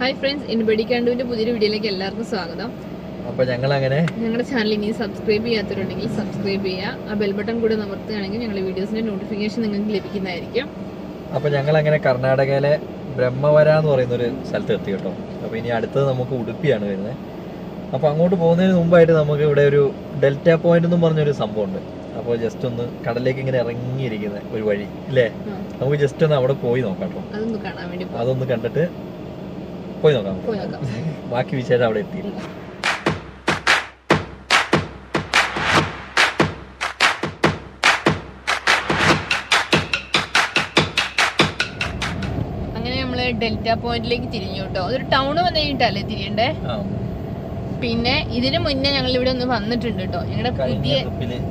Hi friends ഇൻബഡിക്കാണ്ടുവിന്റെ പുതിയൊരു വീഡിയോയിലേക്ക് എല്ലാവർക്കും സ്വാഗതം. അപ്പൊ ഞങ്ങൾ അങ്ങനെ ഞങ്ങളുടെ ചാനൽ ഇനി സബ്സ്ക്രൈബ് ചെയ്യാത്തവരുണ്ടെങ്കിൽ സബ്സ്ക്രൈബ് ചെയ്യുക. ആ ബെൽ ബട്ടൺ കൂടെ അമർത്തുകയാണെങ്കിൽ ഞങ്ങളുടെ വീഡിയോസിന്റെ നോട്ടിഫിക്കേഷൻ നിങ്ങൾക്ക് ലഭിക്കുന്നതായിരിക്കും. അപ്പൊ ഞങ്ങൾ അങ്ങനെ കർണാടകയിലെ ബ്രഹ്മവര എന്ന് പറയുന്ന ഒരു സ്ഥലത്ത് എത്തി കേട്ടോ. അപ്പൊ ഇനി അടുത്തത് നമുക്ക് ഉടുപ്പിയാണ് വരുന്നത്. അപ്പൊ അങ്ങോട്ട് പോകുന്നതിന് മുമ്പായിട്ട് നമുക്ക് ഇവിടെ ഒരു ഡെൽറ്റ പോയിന്റ് എന്നും പറഞ്ഞൊരു സംഭവം ഉണ്ട് അപ്പോൾ ജസ്റ്റ് ഒന്ന് കടലിലേക്ക് ഇങ്ങനെ ഇറങ്ങിയിരിക്കുന്ന ഒരു വഴി അല്ലേ നമുക്ക് ജസ്റ്റ് ഒന്ന് അവിടെ പോയി നോക്കാം കേട്ടോ. അതൊന്ന് കണ്ടിട്ട് പോയി നോക്കാം. പോയി നോക്കാം. ബാക്കി വിശേഷം അവിടെ എത്തി. ഡെൽറ്റ പോയിന്റിലേക്ക് തിരിഞ്ഞു കേട്ടോ. അതൊരു ടൗൺ വന്നു കഴിഞ്ഞിട്ടല്ലേ തിരിയണ്ടേ? പിന്നെ ഇതിനു മുന്നേ ഞങ്ങൾ ഇവിടെ ഒന്ന് വന്നിട്ടുണ്ട് കേട്ടോ ഞങ്ങളുടെ പുതിയ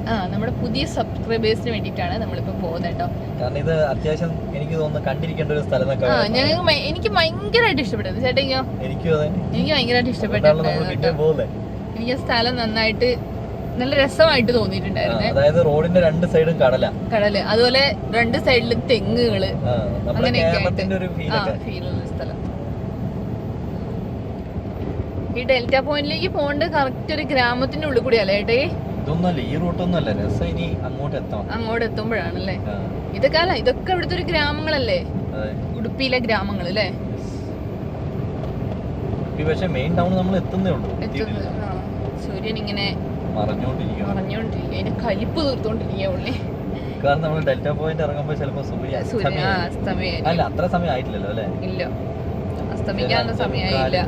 ആ നമ്മുടെ പുതിയ സബ്സ്ക്രൈബേഴ്സിന് വേണ്ടിയിട്ടാണ് നമ്മളിപ്പോ പോകുന്നത് കേട്ടോ കാരണം ഇത് അത്യാവശ്യം എനിക്ക് തോന്നുന്നു കണ്ടിരിക്കേണ്ട ഒരു സ്ഥലം ആ ഞങ്ങൾക്ക് എനിക്ക് ഭയങ്കരമായിട്ട് ഇഷ്ടപ്പെട്ടത് ചേട്ടയ്ക്കോ എനിക്ക് എനിക്ക് ഭയങ്കരമായിട്ട് പിന്നെ എനിക്ക് ആ സ്ഥലം നന്നായിട്ട് നല്ല രസമായിട്ട് തോന്നിയിട്ടുണ്ടായിരുന്നു. അതായത് റോഡിന്റെ രണ്ട് സൈഡും കടല. കടൽ. അതുപോലെ രണ്ട് സൈഡിലും തെങ്ങുകൾ. അങ്ങനെയൊക്കെ ഫീലുള്ള സ്ഥലം. ഈ ഡെൽറ്റ പോയിന്റിലേക്ക് പോകേണ്ടത് കറക്റ്റ് ഒരു ഗ്രാമത്തിന്റെ ഉള്ളിൽ കൂടിയല്ലേ ഏട്ടേ? ഇതൊന്നല്ല ഈ റൂട്ടൊന്നല്ല രസം ഇനി അങ്ങോട്ട് എത്താം അങ്ങോട്ട് എത്തുമ്പോഴാണല്ലേ? ഇതൊക്കെ അല്ല ഇതൊക്കെ ഇവിടുത്തെ ഒരു ഗ്രാമങ്ങളല്ലേ? ഉടുപ്പിയിലെ ഗ്രാമങ്ങൾ അല്ലേ? പക്ഷെ മെയിൻ ടൗൺ നമ്മൾ എത്തുന്നേ ഉള്ളൂ സൂര്യൻ ഇങ്ങനെ മറഞ്ഞോണ്ടിരിക്കും മറഞ്ഞോണ്ടിരിക്കുക അതിന്റെ കലിപ്പ് തീർത്തോണ്ടിരിക്കുക ഉള്ളി. കാരണം നമ്മൾ ഡെൽറ്റ പോയിന്റ് ഇറങ്ങുമ്പോൾ ചിലപ്പോൾ സൂര്യ അല്ല അത്ര സമയം ആയിട്ടില്ലല്ലോ അല്ലേ? ഇല്ല. അസ്തമിക്കാനുള്ള സമയമായില്ല.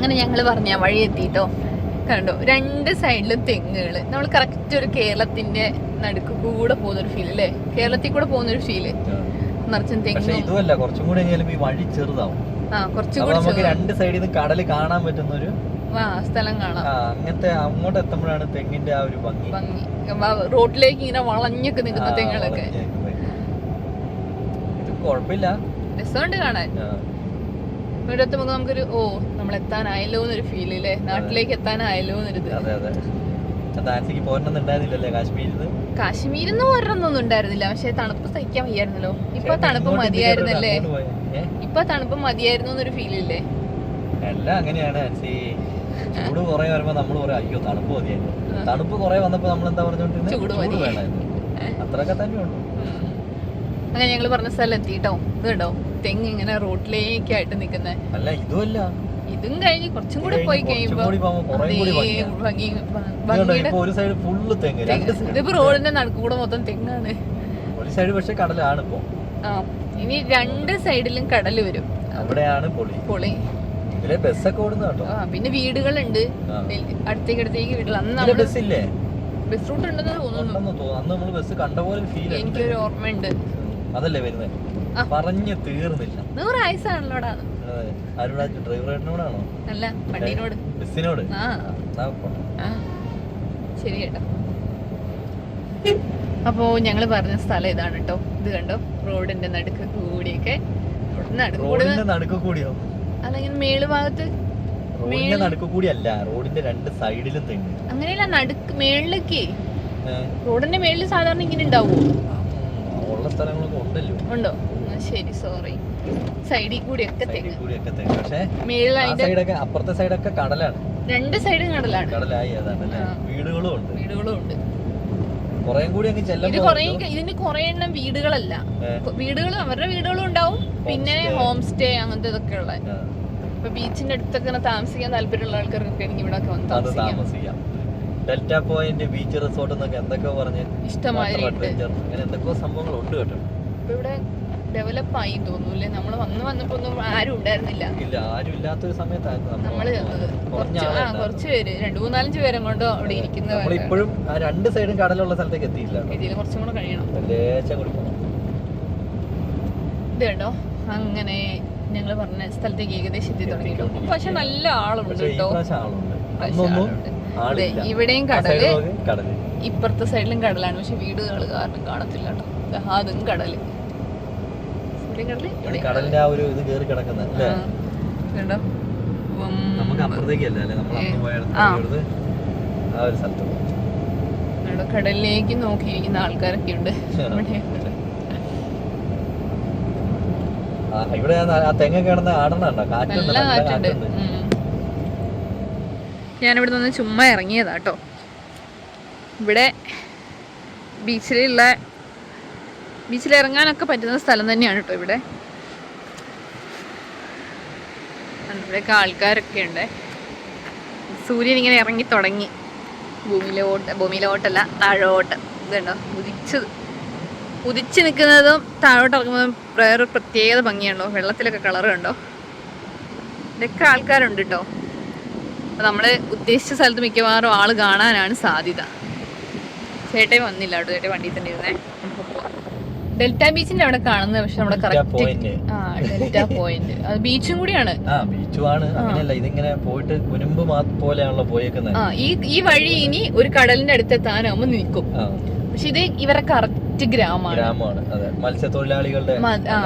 അങ്ങനെ ഞങ്ങൾ പറഞ്ഞ വഴി എത്തിയിട്ടോ കണ്ടോ? രണ്ട് സൈഡിലും തെങ്ങുകൾ നമ്മൾ കറക്റ്റ് ഒരു കേരളത്തിന്റെ നടുക്ക് കൂടെ പോകുന്നൊരു ഫീൽ അല്ലേ? കേരളത്തിൽ കൂടെ പോകുന്നൊരു ഫീൽ. നിറച്ചും തെങ്ങ്. ഇതുമല്ല കുറച്ചും കൂടി ഈ വഴി ചെറുതാവും. ആ കുറച്ചും കൂടി നമുക്ക് രണ്ട് സൈഡിൽ നിന്ന് കടൽ കാണാൻ പറ്റുന്ന ഒരു സ്ഥലം കാണാം. അങ്ങനത്തെ അങ്ങോട്ട് എത്തുമ്പോഴാണ് തെങ്ങിന്റെ ആ ഒരു ഭംഗി. ഭംഗി. റോഡിലേക്ക് ഇങ്ങനെ വളഞ്ഞൊക്കെ നിൽക്കുന്ന തെങ്ങുകളൊക്കെ. കുഴപ്പമില്ല. രസമുണ്ട് കാണാൻ. ഇവിടെ എത്തുമ്പോൾ നമുക്കൊരു ഓ നമ്മൾ എത്താനായല്ലോ എന്നൊരു ഫീൽ അല്ലേ നാട്ടിലേക്ക് എത്താനായല്ലോ എന്നൊരു അതെ. അതെ ഡാൻസിക്ക് പോരണമെന്നുണ്ടായിരുന്നില്ലല്ലേ കാശ്മീരിൽ കാശ്മീരിൽ നിന്ന് ഒരെണ്ണൊന്നും ഉണ്ടായിരുന്നില്ല പക്ഷെ തണുപ്പ് സഹിക്കാൻ വയ്യായിരുന്നല്ലോ. ഇപ്പൊ തണുപ്പ് മതിയായിരുന്നല്ലേ? ഇപ്പൊ തണുപ്പ് മതിയായിരുന്നു എന്നൊരു ഫീൽ ഇല്ലേ എല്ലാം അങ്ങനെയാണ് ആൻസി ചൂട് കുറെ വരുമ്പോ നമ്മൾ പറയും അയ്യോ തണുപ്പ് മതിയായിരുന്നു. തണുപ്പ് കുറെ വന്നപ്പോ നമ്മൾ എന്താ പറഞ്ഞോണ്ടിരുന്നത് ചൂട്. വേണമായിരുന്നു അത്രയൊക്കെ തന്നെയുള്ളൂ അങ്ങനെ ഞങ്ങൾ പറഞ്ഞ സ്ഥലം എത്തിട്ടോ? ഇത് കേട്ടോ തെങ്ങ് ഇങ്ങനെ റോഡിലേക്കായിട്ട് നിൽക്കുന്നത് അല്ല. ഇതുമല്ല ഇതും കഴിഞ്ഞ് കുറച്ചും കൂടി പോയി കഴിയുമ്പോ ഇതിപ്പോ റോഡിന്റെ നടുക്കൂടെ മൊത്തം തെങ്ങാണ്. ഒരു സൈഡ് പക്ഷെ കടലാണ് ഇപ്പൊ. ഇനി രണ്ട് സൈഡിലും കടൽ വരും. അവിടെയാണ് പൊളി. പൊളി. ഇതിലെ ബസ്സൊക്കെ ഓടുന്ന കേട്ടോ. ആ പിന്നെ വീടുകളുണ്ട്. അടുത്തേക്ക് അടുത്തേക്ക് വീടുകൾ. അന്ന് ബസ് ഇല്ലേ ബസ് റൂട്ട് ഉണ്ടെന്ന് തോന്നുന്നു. അന്ന് നമ്മൾ ബസ് കണ്ട പോലെ ഫീൽ എനിക്കൊരു ഓർമ്മയുണ്ട്. അതല്ലേ വരുന്നത് പറഞ്ഞു തീർന്നില്ല. നൂറ് ആയുസാണല്ലോടാ. ആരോടാ ഡ്രൈവറേട്ടനോടാണോ? അല്ല വണ്ടീനോട് ബസ്സിനോട്? ശരി കേട്ടോ അപ്പോ ഞങ്ങൾ പറഞ്ഞ സ്ഥലം ഇതാണ് കേട്ടോ ഇത് കണ്ടോ? റോഡിന്റെ നടുക്ക് കൂടിയൊക്കെ. നടുക്ക് കൂടിയോ? അല്ല ഇങ്ങനെ മേൾ ഭാഗത്ത്? റോഡിന്റെ നടുക്ക് കൂടിയല്ല റോഡിന്റെ രണ്ട് സൈഡിലും തെങ്ങ്. അങ്ങനെയല്ല നടുക്ക് മേളിലേക്ക്. റോഡിന്റെ മേളിൽ സാധാരണ ഇങ്ങനെ ഉണ്ടാവും? ആ, ഉള്ള സ്ഥലങ്ങളൊക്കെ ഉണ്ടല്ലോ. ഉണ്ടോ? ശരി സോറി സൈഡിൽ കൂടിയൊക്കെ ഒക്കെ തെങ്ങ് കൂടിയൊക്കെ തെങ്ങ് പക്ഷേ മേളിൽ സൈഡൊക്കെ അപ്പുറത്തെ സൈഡൊക്കെ കടലാണ്. രണ്ട് സൈഡും കടലാണ്. കടലായി അതാണ്. വീടുകളും ഉണ്ട്. വീടുകളും ഉണ്ട്. കുറേ കൂടി അങ്ങ് ഇത് ചെല്ലുമ്പോ കൊറേ ഇതിന് കൊറേ എണ്ണം വീടുകളല്ല. വീടുകൾ അവരുടെ വീടുകളും ഉണ്ടാവും. പിന്നെ. ഹോം സ്റ്റേ അങ്ങനത്തെ ഇതൊക്കെ ഉള്ള. ഇപ്പൊ ബീച്ചിന്റെ അടുത്തൊക്കെ താമസിക്കാൻ താല്പര്യമുള്ള ആൾക്കാർക്കൊക്കെ എനിക്ക് ഇവിടെ ഒക്കെ വന്ന് താമസിക്കാം. ഡെൽറ്റ പോയിന്റ് ബീച്ച് റിസോർട്ട് എന്നൊക്കെ എന്തൊക്കെ പറഞ്ഞ് ഇഷ്ടമായി അങ്ങനെ എന്തൊക്കെയോ സംഭവങ്ങൾ ഉണ്ട് കേട്ടോ ഇവിടെ ഡെവലപ്പ് ആയി തോന്നൂല്ലേ നമ്മൾ വന്ന് വന്നപ്പോ ഒന്നും ആരും ഉണ്ടായിരുന്നില്ല. ഇല്ല ആരും ഇല്ലാത്തൊരു സമയത്തായിരുന്നു നമ്മൾ കുറച്ച് ആ കുറച്ച് പേര് രണ്ടു മൂന്നാലഞ്ച് പേരും കൊണ്ട് അവിടെ ഇരിക്കുന്ന നമ്മളിപ്പോഴും ആ രണ്ട് സൈഡും കടലുള്ള സ്ഥലത്തേക്ക് എത്തിയില്ല ഇതിൽ കുറച്ചും കൂടെ കഴിയണം. ഇത് കണ്ടോ? അങ്ങനെ ഞങ്ങൾ പറഞ്ഞ സ്ഥലത്തേക്ക് ഏകദേശം എത്തി തുടങ്ങി. പക്ഷെ നല്ല ആളുണ്ട് കേട്ടോ. ഇവിടെയും കടൽ. ഇപ്പുറത്തെ സൈഡിലും കടലാണ്. പക്ഷെ വീടുകൾ കാരണം കാണത്തില്ല കേട്ടോ. അതും കടൽ. ഇവിടെയും കടലിന്റെ ആ ഒരു ഇത് കേറി കിടക്കുന്നത് കണ്ടോ. നമുക്ക് അപ്പുറത്തേക്കല്ല നമ്മൾ പോയത് ആ. ഒരു സ്ഥലത്ത് കടലിലേക്ക് നോക്കിയിരിക്കുന്ന ആൾക്കാരൊക്കെ ഉണ്ട്. ഇവിടെ. ആ, തെങ്ങ കിടന്ന് ആടുന്നുണ്ടോ നല്ല കാറ്റുണ്ട്. ഞാനിവിടെ നിന്ന് ചുമ്മാ ഇറങ്ങിയതാട്ടോ ഇവിടെ ബീച്ചിലുള്ള ബീച്ചിൽ ഇറങ്ങാനൊക്കെ പറ്റുന്ന സ്ഥലം തന്നെയാണ് കേട്ടോ ഇവിടെ. ഇവിടെയൊക്കെ ആൾക്കാരൊക്കെ ഉണ്ട്. സൂര്യൻ ഇങ്ങനെ ഇറങ്ങി തുടങ്ങി. ഭൂമിയിലോട്ട് ഭൂമിയിലോട്ടല്ല താഴോട്ട്. ഇതുണ്ടോ ഉദിച്ചത് ഉദിച്ച് നിൽക്കുന്നതും താഴോട്ട് ഇറങ്ങുന്നതും വേറെ പ്രത്യേകത ഭംഗിയുണ്ടോ വെള്ളത്തിലൊക്കെ കളർ കണ്ടോ? ഇതൊക്കെ ആൾക്കാരുണ്ട് കേട്ടോ. അപ്പം നമ്മൾ ഉദ്ദേശിച്ച സ്ഥലത്ത് മിക്കവാറും ആൾ കാണാനാണ് സാധ്യത. ചേട്ടൻ വന്നില്ല കേട്ടോ ചേട്ടൻ വണ്ടിയിൽ തന്നെ ഇരുന്നേ. ഡെൽറ്റ ബീച്ചിന്റെ അവിടെ കാണുന്നത് പക്ഷെ നമ്മുടെ കറക്റ്റ് ഡെൽറ്റ പോയിന്റ്. അത് ബീച്ചും കൂടിയാണ്. ആ ബീച്ചുമാണ്. അങ്ങനെയല്ല ഇതിങ്ങനെ പോയിട്ട് കുനുമ്പ് പോലെയാണല്ലോ പോയേക്കുന്നത്. ഈ ഈ വഴി ഇനി ഒരു കടലിന്റെ അടുത്ത് എത്താനാവുമ്പോ നിൽക്കും പക്ഷെ ഇത് ഇവരെ കറക്റ്റ് ഗ്രാമമാണ്. ഗ്രാമമാണ് അതെ. മത്സ്യത്തൊഴിലാളികളുടെ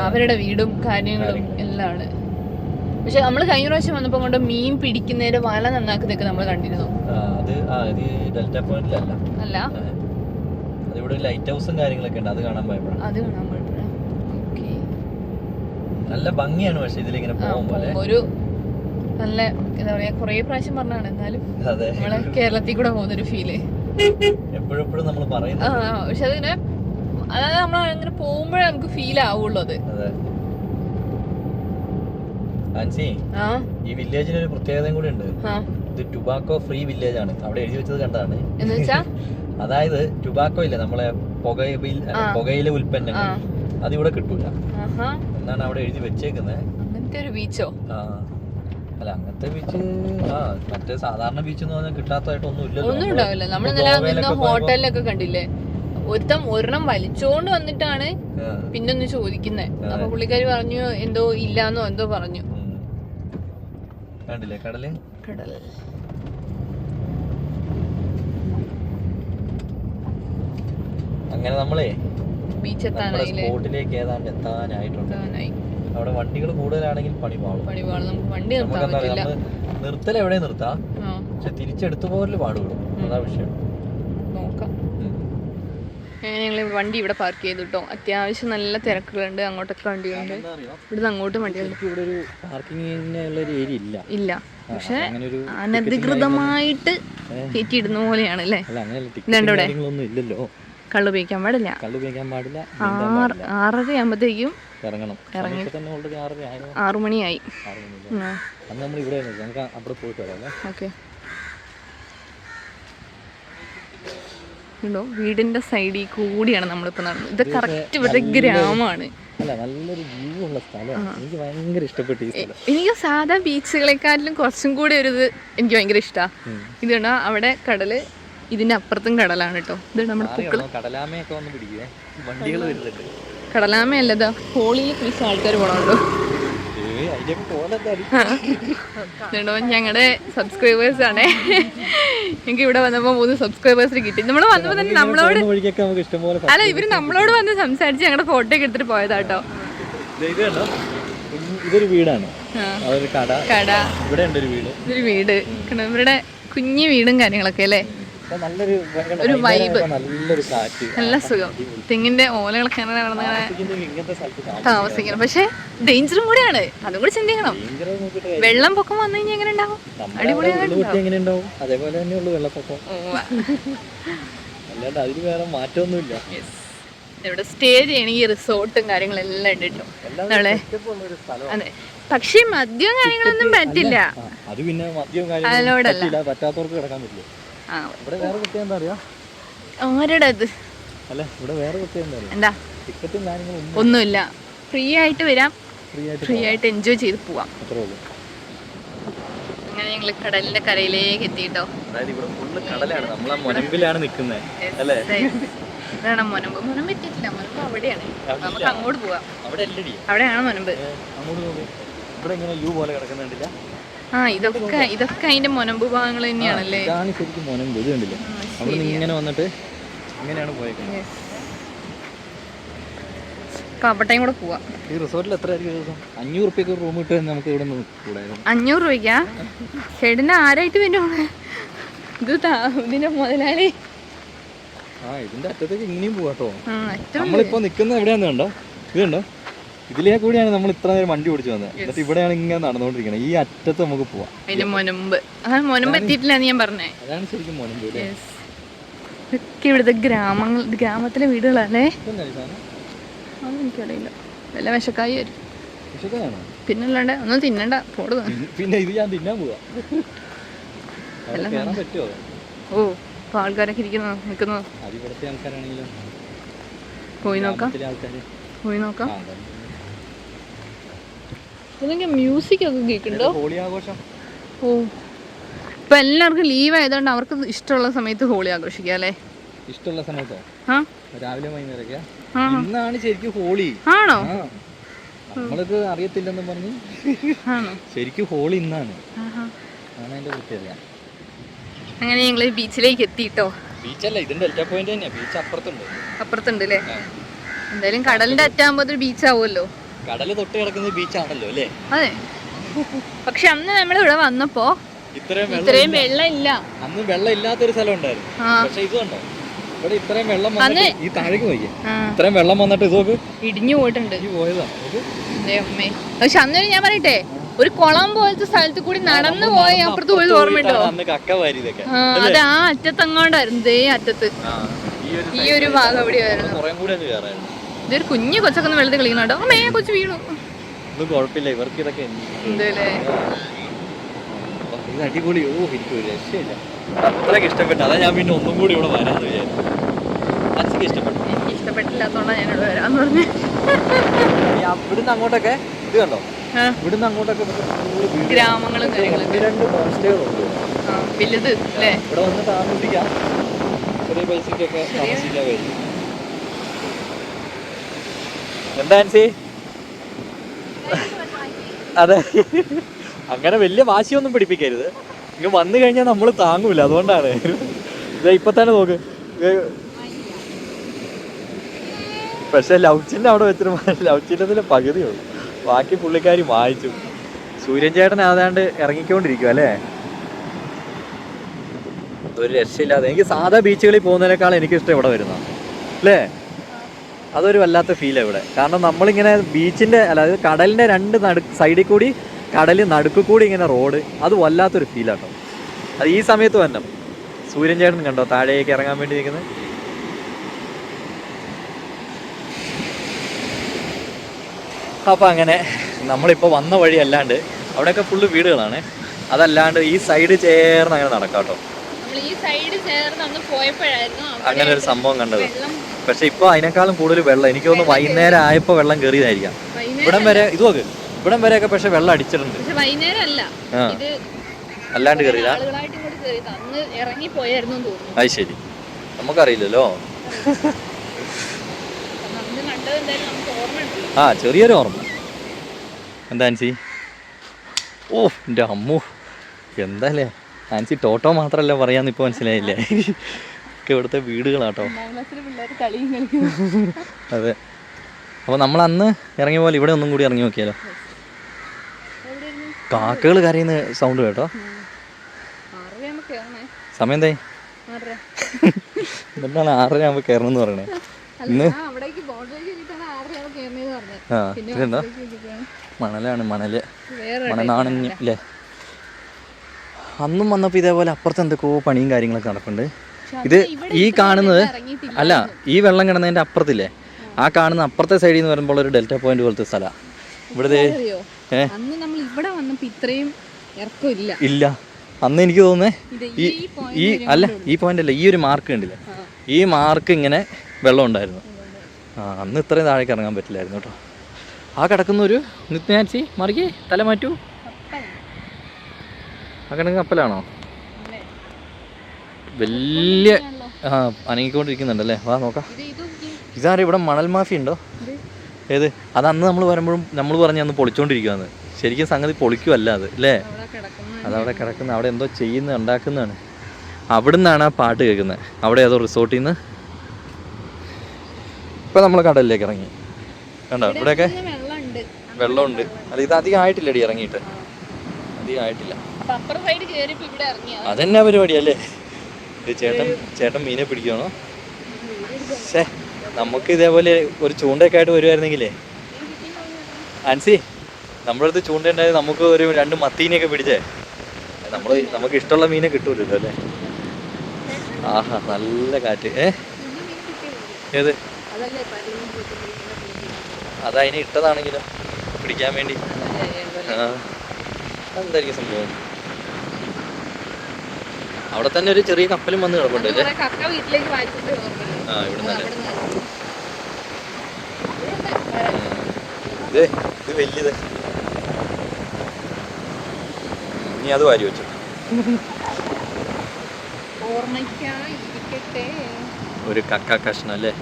അവരുടെ വീടും കാര്യങ്ങളും എല്ലാം പക്ഷെ നമ്മൾ കഴിഞ്ഞ പ്രാവശ്യം വന്നപ്പോ കൊണ്ട് മീൻ പിടിക്കുന്നതിന്റെ വല നന്നാക്കുന്നതൊക്കെ നമ്മൾ കണ്ടിരുന്നു. അത് ഡെൽറ്റ പോയിന്റിലല്ല. അല്ല. അതിവിടെ ലൈറ്റ് ഹൗസും കാര്യങ്ങളൊക്കെ ഉണ്ട്. അത് കാണാൻ പോയപ്പോഴാണ്. അത് കാണാൻ പോയപ്പോഴാണ് ഓക്കെ നല്ല ഭംഗിയാണ് പക്ഷെ ഇതിലിങ്ങനെ പോകും പോലെ ഒരു നല്ല എന്താ പറയാ കൊറേ പ്രാവശ്യം പറഞ്ഞാണ് എന്നാലും നമ്മളെ കേരളത്തിൽ കൂടെ പോകുന്നൊരു ഫീൽ എപ്പോഴും എപ്പോഴും നമ്മൾ ആ പറയുന്നത്. പക്ഷെ അതിങ്ങനെ അതായത് നമ്മൾ അങ്ങനെ പോകുമ്പോഴേ നമുക്ക് ഫീൽ ആവുള്ളൂ അത്. ആൻസി ആ. ഈ വില്ലേജിന് ഒരു പ്രത്യേകതയും കൂടി ഉണ്ട്. ഇത് ടുബാക്കോ ഫ്രീ വില്ലേജ് ആണ്. അവിടെ എഴുതി വെച്ചത് കണ്ടതാണ്. എന്ന് വെച്ചാ? അതായത് ടുബാക്കോ ഇല്ല നമ്മളെ പുകയില. പുകയില ഉൽപ്പന്നങ്ങൾ. അതിവിടെ കിട്ടൂല. എന്നാണ് അവിടെ എഴുതി വെച്ചേക്കുന്നത് അങ്ങനത്തെ ഒരു ബീച്ചോ അല്ല അങ്ങനത്തെ ബീച്ച് ആ മറ്റേ സാധാരണ ബീച്ച് എന്ന് പറഞ്ഞാൽ ഇല്ലല്ലോ. ഒന്നും ഉണ്ടാവില്ല. നമ്മൾ ഹോട്ടലിലൊക്കെ കണ്ടില്ലേ? ഒരുത്തം ഒരെണ്ണം വലിച്ചോണ്ട് വന്നിട്ടാണ് പിന്നൊന്ന് പിന്നെ ഒന്ന് ചോദിക്കുന്നേ. അതെ. അപ്പൊ പുള്ളിക്കാരി പറഞ്ഞു എന്തോ ഇല്ലാന്നോ എന്തോ പറഞ്ഞു. കണ്ടില്ലേ കടൽ? കടൽ അങ്ങനെ നമ്മളെ ബീച്ച് സ്പോട്ടിലേക്ക് ഏതാണ്ട് എത്താനായിട്ടുണ്ട്. അവിടെ വണ്ടികൾ കൂടുതലാണെങ്കിൽ പണി പാളും. നമുക്ക് വണ്ടി നിർത്താൻ പറ്റില്ല. പറയാ നിർത്തൽ എവിടെ നിർത്താം? പക്ഷെ തിരിച്ചെടുത്തു പോരൽ പാടുപെടും അതാ വിഷയം. നോക്കാം. ഞങ്ങൾ വണ്ടി ഇവിടെ പാർക്ക് ചെയ്തു കേട്ടോ അത്യാവശ്യം നല്ല തിരക്കുകളുണ്ട്. അങ്ങോട്ടൊക്കെ വണ്ടികളുണ്ട്? ഇവിടുന്ന് അങ്ങോട്ട് വണ്ടികളുണ്ട്. ഇവിടെ ഒരു ഏരിയ ഇല്ല. ഇല്ല. പക്ഷെ അനധികൃതമായിട്ട്. കയറ്റിയിടുന്ന പോലെയാണ് അല്ലേ? ഇല്ലല്ലോ. കള്ളു ഉപയോഗിക്കാൻ പാടില്ല. കള്ള് ഉപയോഗിക്കാൻ പാടില്ല ആറ്. ആറര ആകുമ്പോഴത്തേക്കും ഇറങ്ങണം. ഇറങ്ങി. ആറു മണിയായി. അന്ന് നമ്മൾ ഇവിടെ നമുക്ക് അവിടെ പോയിട്ട് വരാം ഓക്കെ. ഉണ്ടോ വീടിന്റെ സൈഡിൽ കൂടിയാണ് നമ്മളിപ്പോൾ നടന്നത്. ഇത് കറക്റ്റ് ഇവിടെ ഗ്രാമമാണ്. അല്ല നല്ലൊരു വ്യൂ ഉള്ള സ്ഥലമാണ് എനിക്ക് ഭയങ്കര ഇഷ്ടപ്പെട്ടു ഈ സ്ഥലം. എനിക്ക് സാധാ ബീച്ചുകളെക്കാട്ടിലും കുറച്ചും കൂടി ഒരു ഇത് എനിക്ക് ഭയങ്കര ഇഷ്ടമാണ് ഇതുണ്ട് അവിടെ കടൽ ഇതിന്റെ അപ്പുറത്തും കടലാണ് കേട്ടോ ഇത് നമ്മുടെ കടലാമയല്ലതാ ഹോളിയിൽ കുളിച്ച ആൾക്കാർ പോണുണ്ടോ? ഞങ്ങളുടെ സബ്സ്ക്രൈബേഴ്സ് ആണേ. എനിക്ക് ഇവിടെ വന്നപ്പോ മൂന്ന് സബ്സ്ക്രൈബേഴ്സിന് കിട്ടി. നമ്മൾ വന്നപ്പോ തന്നെ നമ്മളോട് അല്ല ഇവർ നമ്മളോട് വന്ന് സംസാരിച്ച് ഞങ്ങളുടെ ഫോട്ടോ ഒക്കെ എടുത്തിട്ട് പോയതാട്ടോ ഇതൊരു വീടാണ്. കട. ഇവിടെ വീട്. ഇതൊരു വീട്. ഇവരുടെ കുഞ്ഞു വീടും കാര്യങ്ങളൊക്കെ അല്ലേ? നല്ലൊരു ഒരു വൈബ് നല്ലൊരു കാറ്റ്. നല്ല സുഖം. തെങ്ങിന്റെ ഓലകളൊക്കെ സ്ഥലത്ത് താമസിക്കുന്നത് താമസിക്കണം. പക്ഷെ ഡേഞ്ചറും കൂടിയാണ്. അതും കൂടി ചിന്തിക്കണം. വെള്ളം പൊക്കം വന്നു കഴിഞ്ഞാൽ എങ്ങനെ ഉണ്ടാവും? നമ്മുടെ അടിപൊളിയായിട്ട് എങ്ങനെ ഉണ്ടാവും. അതേപോലെ തന്നെ ഉള്ളു വെള്ളപ്പൊക്കം. അല്ലാണ്ട് അതിന് വേറെ മാറ്റമൊന്നുമില്ല. ഇവിടെ സ്റ്റേ ചെയ്യണമെങ്കിൽ റിസോർട്ടും കാര്യങ്ങളെല്ലാം ഉണ്ട് കേട്ടോ നമ്മളെ. അതെ. പക്ഷേ മദ്യവും കാര്യങ്ങളൊന്നും പറ്റില്ല. അത് പിന്നെ മദ്യവും പറ്റാത്തവർക്ക് കിടക്കാൻ പറ്റില്ല. ഇവിടെ വേറെ പ്രത്യേകം എന്താ അറിയാ? ആരുടെ അത് അല്ല ഇവിടെ വേറെ പ്രത്യേകം എന്താ അറിയാ? എന്താ? ടിക്കറ്റും കാര്യങ്ങളും ഒന്നുമില്ല. ഫ്രീ ആയിട്ട് വരാം. ഫ്രീ ആയിട്ട് എൻജോയ് ചെയ്ത് പോവാം. അത്രേ ഉള്ളൂ. അങ്ങനെ ഞങ്ങൾ കടലിന്റെ കരയിലേക്ക് എത്തിയിട്ടോ അതായത് ഇവിടെ ഫുള്ള് കടലാണ്. മുനമ്പിലാണ് നിൽക്കുന്നത് അല്ലേ? ഇതാണ് മുനമ്പ്. മുനമ്പ് എത്തിയിട്ടില്ല. മുനമ്പ് അവിടെയാണ്. നമുക്ക് അങ്ങോട്ട് പോവാം. അവിടെയാണ് മുനമ്പ്? അങ്ങോട്ട് ഇവിടെ ഇങ്ങനെ യു പോലെ കിടക്കുന്നുണ്ടില്ല. ആ ഇതൊക്കെ ഇതൊക്കെ അതിന്റെ മുനമ്പ് ഭാഗങ്ങൾ തന്നെയാണല്ലേ? ഇതാണ് ശരിക്കും മുനമ്പ്. ഇത് കണ്ടില്ല? അവിടെ ഇങ്ങനെ വന്നിട്ട് ഇങ്ങനെയാണ് പോയേക്കുന്നത്. കപ്പട്ടയും കൂടെ പോവാ. ഈ റിസോർട്ടിൽ എത്ര ആയിരിക്കും ദിവസം? അഞ്ഞൂറ് റുപ്യക്ക് റൂം ഇട്ട് നമുക്ക് ഇവിടെ കൂടായിരുന്നു. അഞ്ഞൂറ് രൂപയ്ക്കാ ചേട്ടന് ആരായിട്ട് വരും? ഇത് താ- ഇതിന്റെ മുതലാളി. ആ ഇതിന്റെ അറ്റത്തേക്ക് ഇങ്ങനെയും പോവാട്ടോ. നമ്മളിപ്പോ നിക്കുന്ന എവിടെയാന്ന് കണ്ടോ? ഇത് കണ്ടോ? ഇതിലേ കൂടിയാണ് നമ്മൾ ഇത്ര നേരം വണ്ടി ഓടിച്ചു വന്നത്. എന്നിട്ട് ഇവിടെയാണ് ഇങ്ങനെ നടന്നുകൊണ്ടിരിക്കുന്നത് ഈ അറ്റത്ത് നമുക്ക് പോവാം. അതിന്റെ മുനമ്പ്. അതാണ് മുനമ്പ് എത്തിയിട്ടില്ല ഞാൻ പറഞ്ഞേ. അതാണ് ശരിക്കും മോനുമ്പ്. ഇതൊക്കെ ഇവിടുത്തെ ഗ്രാമങ്ങൾ ഗ്രാമത്തിലെ വീടുകളല്ലേ? എനിക്കറിയില്ല. വല്ല വിശക്കായി വരും പിന്നെ പിന്നല്ലാണ്ട് ഒന്നും തിന്നണ്ട. പോടുക. പിന്നെ- ഇത് ഞാൻ തിന്നാൻ പോവാ. ഓ അപ്പൊ ആൾക്കാരൊക്കെ ഇരിക്കുന്നു? നിൽക്കുന്നു? പോയി നോക്കാം. പോയി നോക്കാം. ഇതൊക്കെ മ്യൂസിക് ഒക്കെ കേൾക്കുന്നുണ്ടോ? ഹോളി ആഘോഷം ഓ. ഇപ്പൊ എല്ലാവർക്കും ലീവ് ആയതുകൊണ്ട് അവർക്ക് ഇഷ്ടമുള്ള സമയത്ത് ഹോളി ആഘോഷിക്കാം അല്ലേ? ഇഷ്ടമുള്ള സമയത്തോ? രാവിലെ വൈകുന്നേരമൊക്കെയാ? ഇന്നാണ് ശരിക്കും ഹോളി. ആണോ? നമ്മൾക്ക് നമ്മളിത് പറഞ്ഞു. പറഞ്ഞ് ശരിക്കും ഹോളി ഇന്നാണ്. അതിന്റെ പ്രത്യേകത അങ്ങനെ ഞങ്ങൾ ബീച്ചിലേക്ക് എത്തിട്ടോ? ബീച്ചല്ല ഇതിന്റെ ഡെൽറ്റ പോയിന്റ് തന്നെയാ. ബീച്ച് അപ്പുറത്തുണ്ട്. അപ്പുറത്തുണ്ട് അല്ലേ? എന്തായാലും കടലിന്റെ അറ്റാകുമ്പോ ബീച്ച് ആവുമല്ലോ. കടൽ തൊട്ട് കിടക്കുന്ന ബീച്ചാണല്ലോ അല്ലേ? അതെ. പക്ഷെ അന്ന് നമ്മൾ ഇവിടെ വന്നപ്പോ ഇത്രയും വെള്ളം ഇല്ല. അന്ന് വെള്ളം ഇല്ലാത്തൊരു സ്ഥലം ഉണ്ടായിരുന്നു ആ. പക്ഷെ ഇത് കണ്ടോ? ഇവിടെ ഇത്രയും വെള്ളം വന്നിട്ട് ഈ താഴേക്ക് ഇത്രയും വെള്ളം വന്നിട്ട് ഇത് നോക്ക്. ഇടിഞ്ഞു പോയിട്ടുണ്ട്. പക്ഷെ അന്നൊരു ഞാൻ പറയട്ടെ ഒരു കുളം പോലത്തെ സ്ഥലത്ത് കൂടി നടന്നു പോയി അപ്പുറത്ത് പോയത് ഓർമ്മയുണ്ടോ? അത് ആ അറ്റത്തങ്ങോണ്ടായിരുന്നു ദേ അറ്റത്ത്. ഈ ഒരു ഈ ഒരു ഭാഗം എവിടെയായിരുന്നു ഇതൊരു കുഞ്ഞു കൊച്ചൊക്കെ ഒന്ന് വെള്ളത്തിൽ കളിക്കുന്നുണ്ടോ? അമ്മേ കൊച്ചു വീണു. കുഴപ്പമില്ല ഇവർക്ക് ഇതൊക്കെ ഇത് അടിപൊളി. ഓ എനിക്ക് ഒരു രക്ഷയില്ല. അത്രയ്ക്ക് ഇഷ്ടപ്പെട്ടു. അതാ ഞാൻ പിന്നെ ഒന്നും കൂടി ഇവിടെ വരാന്ന് വിചാരിച്ചു. അച്ഛക്ക് ഇഷ്ടപ്പെട്ടു. എനിക്ക് ഇഷ്ടപ്പെട്ടില്ലാത്തോണ്ടാ ഞാൻ ഇവിടെ വരാന്ന് പറഞ്ഞു. ഇവിടുന്ന് അങ്ങോട്ടൊക്കെ ഇത് കണ്ടോ? ഇവിടുന്ന് അങ്ങോട്ടൊക്കെ ഗ്രാമങ്ങളും കാര്യങ്ങളും ഒന്ന് രണ്ട് ഹോം സ്റ്റേകളുണ്ട് ആ, വലുത് അല്ലേ? ഇവിടെ വന്ന് താമസിക്കാം. ചെറിയ പൈസക്കൊക്കെ താമസിക്കാൻ കഴിയും എന്താ ആൻസി അതെ. അങ്ങനെ വലിയ വാശിയൊന്നും പിടിപ്പിക്കരുത്. ഇങ്ങ് വന്നു കഴിഞ്ഞാൽ നമ്മൾ താങ്ങൂല അതുകൊണ്ടാണ്. ഇപ്പൊ തന്നെ നോക്ക്. പക്ഷെ ലൗച്ചിന്റെ അവിടെ വെച്ചിട്ട് ലൗച്ചിന്റെ പകുതിയുള്ളൂ ബാക്കി പുള്ളിക്കാരി വായിച്ചു. സൂര്യൻ ചേട്ടൻ ഏതാണ്ട് ഇറങ്ങിക്കൊണ്ടിരിക്കും അല്ലേ? ഒരു രക്ഷയില്ലാതെ. എനിക്ക് സാധാ ബീച്ചുകളിൽ പോകുന്നതിനേക്കാൾ എനിക്കിഷ്ടം ഇവിടെ വരുന്ന അല്ലേ? അതൊരു വല്ലാത്ത ഫീലാണ് ഇവിടെ. കാരണം നമ്മളിങ്ങനെ ബീച്ചിന്റെ അതായത് കടലിന്റെ രണ്ട് നടു സൈഡിൽ കൂടി കടലിൽ നടുക്ക് കൂടി ഇങ്ങനെ റോഡ് അത് വല്ലാത്തൊരു ഫീലാട്ടോ അത് ഈ സമയത്ത് തന്നെ സൂര്യൻ ചേട്ടൻ കണ്ടോ താഴേക്ക് ഇറങ്ങാൻ വേണ്ടി നിൽക്കുന്നത് അപ്പോൾ അങ്ങനെ നമ്മളിപ്പോൾ വന്ന വഴി അല്ലാണ്ട് അവിടെയൊക്കെ ഫുള്ള് വീടുകളാണ്. അതല്ലാണ്ട് ഈ സൈഡ് ചേർന്ന് അങ്ങനെ നടക്കാം കേട്ടോ. നമ്മൾ ഈ സൈഡ് ചേർന്ന് അന്ന് പോയപ്പോഴായിരുന്നു അങ്ങനെ ഒരു സംഭവം കണ്ടത്. പക്ഷെ ഇപ്പൊ അതിനേക്കാളും കൂടുതൽ വെള്ളം. എനിക്ക് തോന്നുന്നു വൈകുന്നേരം ആയപ്പോ വെള്ളം കയറിയതായിരിക്കാം. ഇവിടം വരെ ഇത് നോക്ക് ഇവിടം വരെയൊക്കെ പക്ഷെ വെള്ളം അടിച്ചിട്ടുണ്ട്. വൈകുന്നേരം അല്ല. അല്ലാണ്ട് കയറിയില്ല. അത് ശരി. നമുക്കറിയില്ലല്ലോ. ആ ചെറിയൊരു ഓർമ്മ. എന്താ ഓ എന്റെ അമ്മു. എന്താല്ലേ ആൻസി ടോട്ടോ മാത്രമല്ല പറയാന്ന് ഇപ്പോൾ മനസ്സിലായില്ലേ? ഒക്കെ ഇവിടുത്തെ വീടുകളാട്ടോ. അതെ. അപ്പോൾ നമ്മൾ അന്ന് ഇറങ്ങിയ പോലെ ഇവിടെ ഒന്നും കൂടി ഇറങ്ങി നോക്കിയാലോ? കാക്കകൾ കരയുന്ന സൗണ്ട് കേട്ടോ. സമയം എന്തായി? എന്നിട്ടാണ് ആറര. ആകുമ്പോൾ കയറണം എന്ന് പറയണേ? ഇന്ന് ആ മണലാണ് മണൽ. മണനാണഞ്ഞ് അല്ലേ അന്നും വന്നപ്പോൾ ഇതേപോലെ അപ്പുറത്ത് എന്തൊക്കെയോ പണിയും കാര്യങ്ങളൊക്കെ നടക്കുന്നുണ്ട് ഇത് ഈ കാണുന്നത് അല്ല ഈ വെള്ളം കിടന്നതിന്റെ അപ്പുറത്തില്ലേ? ആ. കാണുന്ന അപ്പുറത്തെ സൈഡിൽ നിന്ന് വരുമ്പോൾ ഒരു ഡെൽറ്റ പോയിന്റ് പോലത്തെ സ്ഥലമാണ് ഇവിടെ അറിയോ അന്ന് നമ്മൾ ഇവിടെ ഇത്രയും ഇല്ല. അന്ന് എനിക്ക് തോന്നുന്നേ ഈ ഈ അല്ല ഈ പോയിന്റ് അല്ല ഈ ഒരു മാർക്ക് കണ്ടില്ലേ? ഈ മാർക്ക് ഇങ്ങനെ വെള്ളം ഉണ്ടായിരുന്നു. ആ അന്ന് ഇത്രയും താഴേക്ക് ഇറങ്ങാൻ പറ്റില്ലായിരുന്നു കേട്ടോ. ആ കിടക്കുന്ന ഒരു നിത്യാൻസി മറിക്കേ തല മാറ്റൂ കിടക്കുന്ന കപ്പലാണോ? വലിയ. ആ അനങ്ങിക്കൊണ്ടിരിക്കുന്നുണ്ടല്ലേ. വാ നോക്കാം. ഇത് ഇത് ഇതാരും ഇവിടെ മണൽ മാഫി ഉണ്ടോ? ഏത്? അത് അന്ന് നമ്മൾ വരുമ്പോഴും നമ്മൾ പറഞ്ഞ അന്ന് പൊളിച്ചോണ്ടിരിക്കുവാന്ന്. ശരിക്കും സംഗതി പൊളിക്കുമല്ല അത് അല്ലേ? അവിടെ കിടക്കുന്ന. അതവിടെ കിടക്കുന്ന. അവിടെ എന്തോ ചെയ്യുന്ന ഉണ്ടാക്കുന്നതാണ്. അവിടെ നിന്നാണ് ആ പാട്ട് കേൾക്കുന്നത് അവിടെ ഏതോ റിസോർട്ടിൽ നിന്ന് ഇപ്പം നമ്മൾ കടലിലേക്ക് ഇറങ്ങി. കണ്ടോ? ഇവിടെയൊക്കെ വെള്ളമുണ്ട്. വെള്ളമുണ്ട്. അല്ല ഇത് അധികം ആയിട്ടില്ലടി ഇറങ്ങിയിട്ട്. അധികം ആയിട്ടില്ല. അതെന്നാ പരിപാടി അല്ലേ? ചേട്ടൻ ചേട്ടൻ മീനെ പിടിക്കണോ ഷേ നമുക്ക് ഇതേപോലെ ഒരു ചൂണ്ടയൊക്കെ ആയിട്ട് വരുമായിരുന്നെങ്കിലേ ആൻസി നമ്മുടെ അടുത്ത് ചൂണ്ട ഉണ്ടായത് നമുക്ക് ഒരു രണ്ട് മത്തീനെയൊക്കെ പിടിച്ചേ. നമ്മൾ നമുക്ക് ഇഷ്ടമുള്ള മീനെ കിട്ടൂലല്ലോ അല്ലേ? ആഹാ നല്ല കാറ്റ്. ഏ? ഏത്? അതതിനെ ഇട്ടതാണെങ്കിലും പിടിക്കാൻ വേണ്ടി. ആ. എന്തായിരിക്കും സംഭവം? അവിടെ തന്നെ ഒരു ചെറിയ കപ്പലും വന്ന് കിടപ്പുണ്ട് അല്ലേ? കക്ക വീട്ടിലേക്ക്. ആ ഇവിടെ അവിടുന്ന് ഇത് ഇത് വലിയത്. നീ അത് വാരി വെച്ചു. ഒരു കക്ക കഷ്ണം അല്ലേ?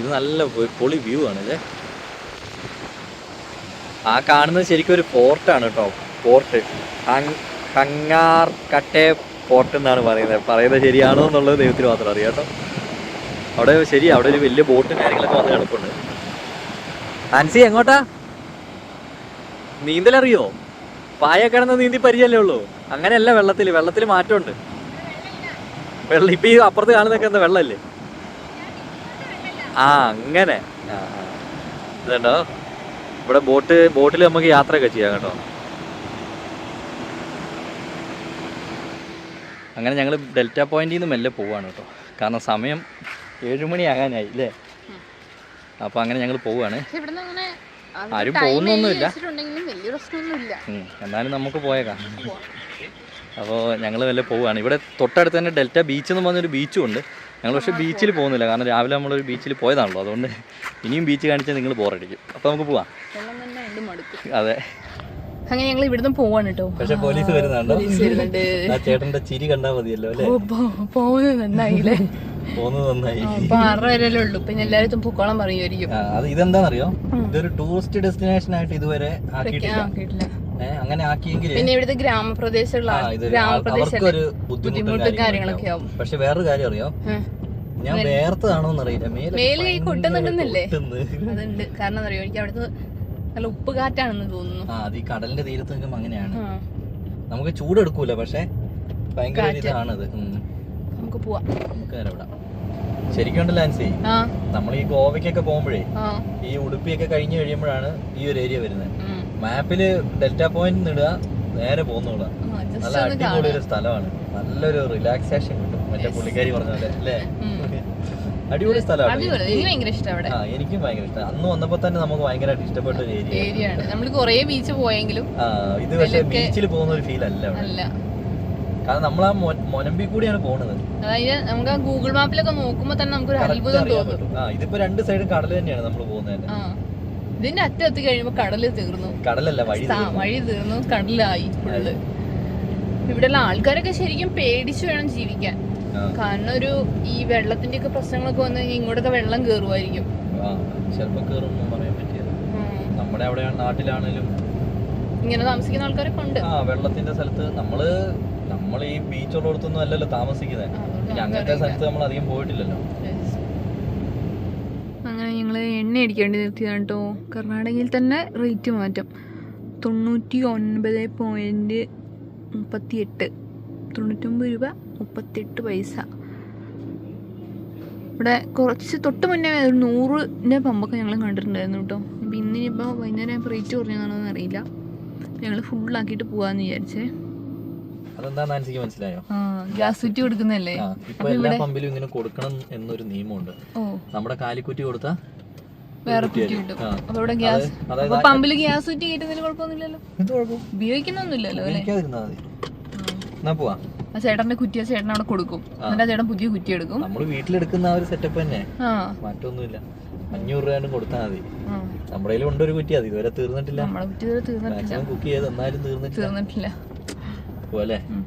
ഇത് നല്ല പൊളി വ്യൂ ആണ് അല്ലേ? ആ കാണുന്നത് ശരിക്കും ഒരു ഫോർട്ടാണ് കേട്ടോ. പോർട്ട് കങ്ങാർ കട്ടെ ഫോർട്ട് എന്നാണ് പറയുന്നത്. പറയുന്നത് ശരിയാണോ എന്നുള്ളത് ദൈവത്തിന് മാത്രം അറിയാം കേട്ടോ. അവിടെ ശരി അവിടെ ഒരു വലിയ ബോട്ടും കാര്യങ്ങളൊക്കെ വന്ന് കിടപ്പുണ്ട്. ആൻസി എങ്ങോട്ടാ? നീന്തലറിയോ? പായ കിടന്ന് നീന്തി പരിചയമല്ലേ ഉള്ളൂ. അങ്ങനെയല്ല വെള്ളത്തിൽ വെള്ളത്തിൽ മാറ്റമുണ്ട്. വെള്ളം ഇപ്പൊ ഈ അപ്പുറത്ത് കാണുന്നൊക്കെ എന്താ വെള്ളമല്ലേ? ആ അങ്ങനെ. ഇതുണ്ടോ? ഇവിടെ ബോട്ട് ബോട്ടിൽ നമുക്ക് യാത്രയൊക്കെ ചെയ്യാം കേട്ടോ. അങ്ങനെ ഞങ്ങൾ ഡെൽറ്റ പോയിന്റിൽ നിന്ന് മെല്ലെ പോവാണ് കേട്ടോ. കാരണം സമയം ഏഴുമണിയാകാനായി അല്ലേ അപ്പോൾ അങ്ങനെ ഞങ്ങൾ പോവാണ്. ആരും പോകുന്നൊന്നുമില്ല. എന്നാലും നമുക്ക് പോയേക്കാം. അപ്പോൾ ഞങ്ങൾ വല്ല പോവുകയാണ് ഇവിടെ തൊട്ടടുത്ത് തന്നെ ഡെൽറ്റ ബീച്ച് എന്ന് പറഞ്ഞൊരു ബീച്ചും ഉണ്ട്. ഞങ്ങൾ പക്ഷേ ബീച്ചിൽ പോകുന്നില്ല. കാരണം രാവിലെ നമ്മളൊരു ബീച്ചിൽ പോയതാണല്ലോ. അതുകൊണ്ട് ഇനിയും ബീച്ച് കാണിച്ചാൽ നിങ്ങൾ ബോറടിക്കും അപ്പോൾ നമുക്ക് പോവാം. അതെ. അങ്ങനെ ഞങ്ങൾ ഇവിടുന്ന് പോവാണ് കേട്ടോ പക്ഷെ പോലീസ് വരുന്നുണ്ടോ? ചേട്ടന്റെ ചിരി കണ്ടാ മതിയല്ലോ അല്ലേ? പോകുന്നത് നന്നായില്ലേ? പോകുന്നത് നന്നായി. വരെയല്ലേ ഉള്ളൂ. പിന്നെ എല്ലാവരും പൊക്കോളം പറയുമായിരിക്കും ആ, അത് ഇതെന്താണെന്നറിയോ ഇതൊരു ടൂറിസ്റ്റ് ഡെസ്റ്റിനേഷൻ ആയിട്ട് ഇതുവരെ ആക്കിയിട്ടില്ല. അങ്ങനെ ആക്കിയെങ്കിൽ പിന്നെ ഇവിടുത്തെ ഗ്രാമപ്രദേശമുള്ള ഗ്രാമപ്രദേശല്ലേ ബുദ്ധിമുട്ടും കാര്യങ്ങളൊക്കെ ആവും. പക്ഷെ വേറൊരു കാര്യം അറിയോ. ഞാൻ വേർത്തതാണോന്ന് അറിയില്ല മേലെ കൈ കൊട്ടുന്നുണ്ടെന്നല്ലേ? കൊട്ടുന്നു. അതുണ്ട്. കാരണം അറിയോ? എനിക്ക് അവിടുത്തെ നല്ല ഉപ്പ് കാറ്റാണെന്ന് തോന്നുന്നു. ആ അത് ഈ കടലിന്റെ തീരത്ത് നിൽക്കുമ്പോ അങ്ങനെയാണ്. നമുക്ക് ചൂടെടുക്കൂല പക്ഷെ ഭയങ്കര. ഇതാണത് നമുക്ക് പോവാം. നമുക്ക് വിടാം. ശരിക്കും നമ്മൾ ഈ ഗോവയ്ക്കൊക്കെ പോകുമ്പോഴേ ഈ ഉടുപ്പിയൊക്കെ കഴിഞ്ഞു കഴിയുമ്പോഴാണ് ഈ ഒരു ഏരിയ വരുന്നത്. മാപ്പിൽ ഡെൽറ്റ പോയിന്റ് ഇടുക നേരെ പോകുന്നോളാം. നല്ല അടിപൊളി ഒരു സ്ഥലമാണ്. നല്ലൊരു റിലാക്സേഷൻ കിട്ടും. മറ്റേ. പുള്ളിക്കാരി പറഞ്ഞ പോലെ അല്ലേ. അടിപൊളി സ്ഥലമാണ്. എനിക്ക് ഭയങ്കര ഇഷ്ടം അന്ന് വന്നപ്പോ തന്നെ നമുക്ക് ഭയങ്കരമായിട്ട് ഇഷ്ടപ്പെട്ട ഒരു ഏരിയ ആണ്. നമ്മൾ കൊറേ ബീച്ച് പോയെങ്കിലും ഇത് പക്ഷേ ബീച്ചിൽ പോകുന്ന ഒരു ഫീൽ അല്ല കാരണം നമ്മൾ ആ മൊനമ്പി കൂടിയാണ് പോണത്. അതായത് നമുക്ക് ഗൂഗിൾ മാപ്പിലൊക്കെ നോക്കുമ്പോ തന്നെ Correct അത്ഭുതം തോന്നും. ഇതിപ്പോ രണ്ട് സൈഡും കടൽ തന്നെയാണ് നമ്മൾ പോകുന്നത് ആ. ഇതിന്റെ അറ്റം എത്തി കഴിയുമ്പോ കടൽ തീർന്നു. കടലല്ല വഴി വഴി തീർന്നു കടലായി ഫുള്ള് ഇവിടെയുള്ള ആൾക്കാരൊക്കെ ശരിക്കും പേടിച്ചു വേണം ജീവിക്കാൻ. കാരണം ഒരു ഈ വെള്ളത്തിന്റെ ഒക്കെ പ്രശ്നങ്ങളൊക്കെ വന്നു കഴിഞ്ഞാൽ ഇങ്ങോട്ടൊക്കെ വെള്ളം കേറുമായിരിക്കും ആ ചിലപ്പോ കേറും പറയാൻ പറ്റിയത് നമ്മുടെ അവിടെ നാട്ടിലാണെങ്കിലും ഇങ്ങനെ താമസിക്കുന്ന ആൾക്കാരൊക്കെ ഉണ്ട്. ആ വെള്ളത്തിന്റെ സ്ഥലത്ത് നമ്മൾ നമ്മൾ ഈ ബീച്ചുള്ളടത്തൊന്നും അല്ലല്ലോ താമസിക്കുന്നത് പിന്നെ അങ്ങനത്തെ സ്ഥലത്ത് നമ്മൾ അധികം പോയിട്ടില്ലല്ലോ. അങ്ങനെ ഞങ്ങൾ എണ്ണ അടിക്കേണ്ടി നിർത്തിയതാണ് കേട്ടോ കർണാടകയിൽ തന്നെ റേറ്റ് മാറ്റം. തൊണ്ണൂറ്റി ഒൻപത് പോയിന്റ് മുപ്പത്തി എട്ട് തൊണ്ണൂറ്റൊമ്പത് രൂപ മുപ്പത്തെട്ട് പൈസ. ഇവിടെ കുറച്ച് തൊട്ട് മുന്നേ ഒരു നൂറിന്റെ പമ്പൊക്കെ ഞങ്ങൾ കണ്ടിട്ടുണ്ടായിരുന്നു കേട്ടോ. അപ്പം ഇന്നിനിപ്പോൾ വൈകുന്നേരം ആയപ്പോൾ റേറ്റ് കുറഞ്ഞതാണോ അറിയില്ല ഞങ്ങൾ ഫുള്ളാക്കിയിട്ട് പോകാമെന്ന് വിചാരിച്ചേ. അതെന്താ നാൻസിക്ക് മനസ്സിലായോ? ആ ഗ്യാസ് കുറ്റി കൊടുക്കുന്നല്ലേ ആ ഇപ്പൊ എല്ലാ പമ്പിലും ഇങ്ങനെ കൊടുക്കണം എന്നൊരു നിയമമുണ്ട്. നമ്മുടെ കാലിക്കുറ്റി വേറെ കുറ്റി. കിട്ടും. ഇവിടെ ഗ്യാസ് പമ്പിൽ ഗ്യാസ് കുറ്റി കയറ്റുന്നതിന് കുഴപ്പമൊന്നുമില്ലല്ലോ. എന്ത് കുഴപ്പം? ഉപയോഗിക്കുന്നൊന്നുമില്ലല്ലോ അല്ലേ? എനിക്കതിരുന്നാ എന്നാ പോവാ. ആ ചേട്ടന്റെ കുറ്റിയ ചേട്ടൻ അവിടെ കൊടുക്കും. എന്നിട്ട് ആ ചേട്ടൻ പുതിയ കുറ്റി എടുക്കും. നമ്മൾ വീട്ടിലെടുക്കുന്ന ആ ഒരു സെറ്റപ്പ് തന്നെ. ആ. മാറ്റമൊന്നുമില്ല. അഞ്ഞൂറ് രൂപ കൊടുത്താൽ മതി. ആ. നമ്മുടെ കയ്യിൽ ഉണ്ട് ഒരു കുറ്റി അത് ഇതുവരെ തീർന്നിട്ടില്ല. നമ്മളെ കുറ്റി ഇതുവരെ തീർന്നിട്ടില്ല. മാക്സിമം കുക്ക് ചെയ്ത് എന്നാലും തീർന്നിട്ടില്ല. തീർന്നിട്ടില്ല. പോലെ ഉം.